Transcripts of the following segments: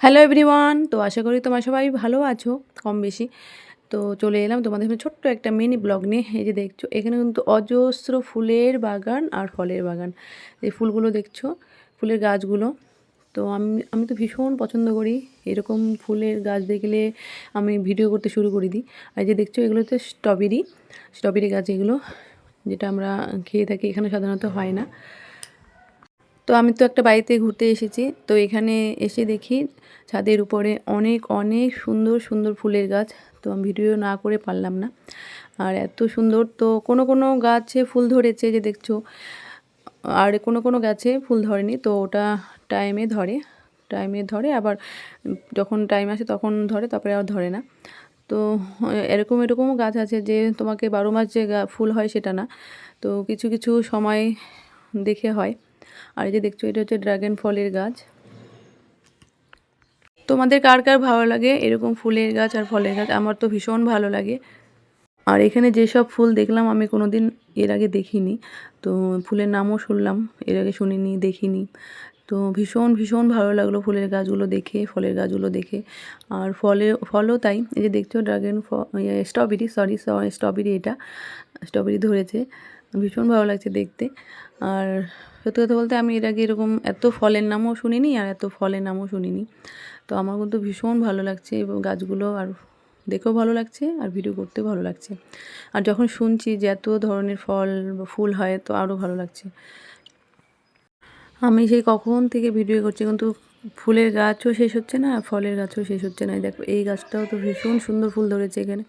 Hello everyone তো আশা করি তোমার সবাই ভালো আছো, কম বেশি। তো চলে এলাম তোমাদের সামনে ছোট্ট একটা মিনি ব্লগ নিয়ে। এই যে দেখছ, এখানে কিন্তু অজস্র ফুলের বাগান আর ফলের বাগান। এই ফুলগুলো দেখছ, ফুলের গাছগুলো। তো আমি আমি তো ভীষণ পছন্দ করি এরকম ফুলের গাছ দেখলে আমি ভিডিও করতে শুরু করে দিই। আর যে দেখছ, এগুলো হচ্ছে স্ট্রবেরি স্ট্রবেরি গাছ এগুলো, যেটা আমরা খেয়ে থাকি, এখানে সাধারণত হয় না। তো আমি তো একটা বাড়িতে ঘুরতে এসেছি। তো এখানে এসে দেখি ছাদের উপরে অনেক অনেক সুন্দর সুন্দর ফুলের গাছ। তো আমি ভিডিও না করে পারলাম না। আর এত সুন্দর তো কোনো কোনো গাছে ফুল ধরেছে যে দেখছ। আর কোনো কোনো গাছে ফুল ধরেনি। তো ওটা টাইমে ধরে টাইমে ধরে। আবার যখন টাইম আসে তখন ধরে, তারপরে আর ধরে না। তো এরকম, এরকমও গাছ আছে যে তোমাকে বারো মাস যে ফুল হয় সেটা না। তো কিছু কিছু সময় দেখে হয়। আর এই যে দেখছ, এটা হচ্ছে ড্রাগন ফলের গাছ। তোমাদের কার কার ভালো লাগে এরকম ফুলের গাছ আর ফলের গাছ? আমার তো ভীষণ ভালো লাগে। আর এখানে যেসব ফুল দেখলাম, আমি কোনোদিন এর আগে দেখিনি। তো ফুলের নামও শুনলাম, এর আগে শুনিনি, দেখিনি। তো ভীষণ ভীষণ ভালো লাগল ফুলের গাছগুলো দেখে, ফলের গাছগুলো দেখে। আর ফলে, ফলও তাই, এই যে দেখছ ড্রাগন স্ট্রবেরি সরি স্ট্রবেরি এটা স্ট্রবেরি ধরেছে। ভীষণ ভালো লাগছে দেখতে। আর সত্যি কথা বলতে আমি এর আগে এরকম এত ফলের নামও শুনিনি আর এত ফলের নামও শুনিনি। তো আমার কিন্তু ভীষণ ভালো লাগছে এবং গাছগুলো আর দেখেও ভালো লাগছে আর ভিডিও করতেও ভালো লাগছে। আর যখন শুনছি যে এত ধরনের ফল ফুল হয় তো আরও ভালো লাগছে। আমি সেই কখন থেকে ভিডিও করছি, কিন্তু ফুলের গাছও শেষ হচ্ছে না ফলের গাছও শেষ হচ্ছে না। দেখো, এই গাছটাও তো ভীষণ সুন্দর ফুল ধরেছে এখানে।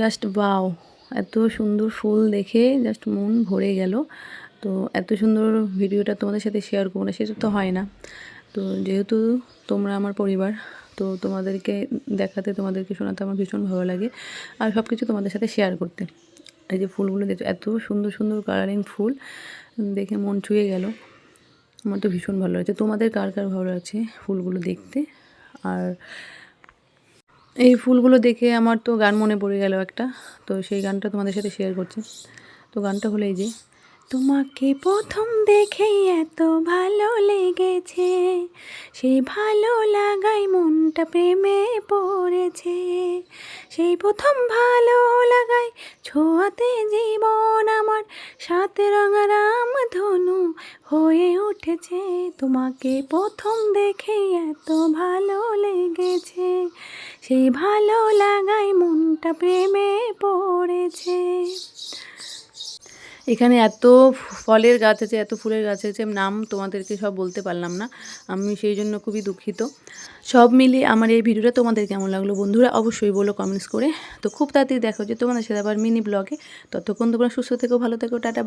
জাস্ট বাও এত সুন্দর ফুল দেখে জাস্ট মন ভরে গেল। তো এত সুন্দর ভিডিওটা তোমাদের সাথে শেয়ার করব না, সেটা তো হয় না। তো যেহেতু তোমরা আমার পরিবার, তো তোমাদেরকে দেখাতে, তোমাদেরকে শোনাতে আমার ভীষণ ভালো লাগে। আর সব কিছু তোমাদের সাথে শেয়ার করতে। এই যে ফুলগুলো দেখছ, এত সুন্দর সুন্দর কালারিং ফুল, দেখে মন ছুঁয়ে গেল। আমার তো ভীষণ ভালো লাগছে। তোমাদের কার কার ভালো লাগছে ফুলগুলো দেখতে? আর এই ফুলগুলো দেখে আমার তো গান মনে পড়ে গেল একটা। তো সেই গানটা তোমাদের সাথে শেয়ার করছি। তো গানটা হলো এই যে, তোমাকে প্রথম দেখেই এত ভালো লেগেছে, সেই ভালো লাগাই মনটা প্রেমে পড়েছে, সেই প্রথম ভালো লাগাই ছোঁয়াতে জীবন আমার সাথে রঙা রাম ধনু হয়ে উঠেছে। তোমাকে প্রথম দেখেই এত ভালো লেগেছে। সেই ভালো লাগাই মনটা প্রেমে পড়েছে। এখানে এত ফলের গাছ আছে, এত ফুলের গাছ আছে, নাম তোমাদেরকে সব বলতে পারলাম না। আমি সেই জন্য খুবই দুঃখিত। সব মিলিয়ে আমার এই ভিডিওটা তোমাদের কেমন লাগল বন্ধুরা অবশ্যই বলো কমেন্টস করে। তো খুব তাড়াতাড়ি দেখো যে তোমাদের সাথে আবার মিনি ব্লগে ততক্ষণ তোমরা সুস্থ থেকো, ভালো থেকো, টাটা।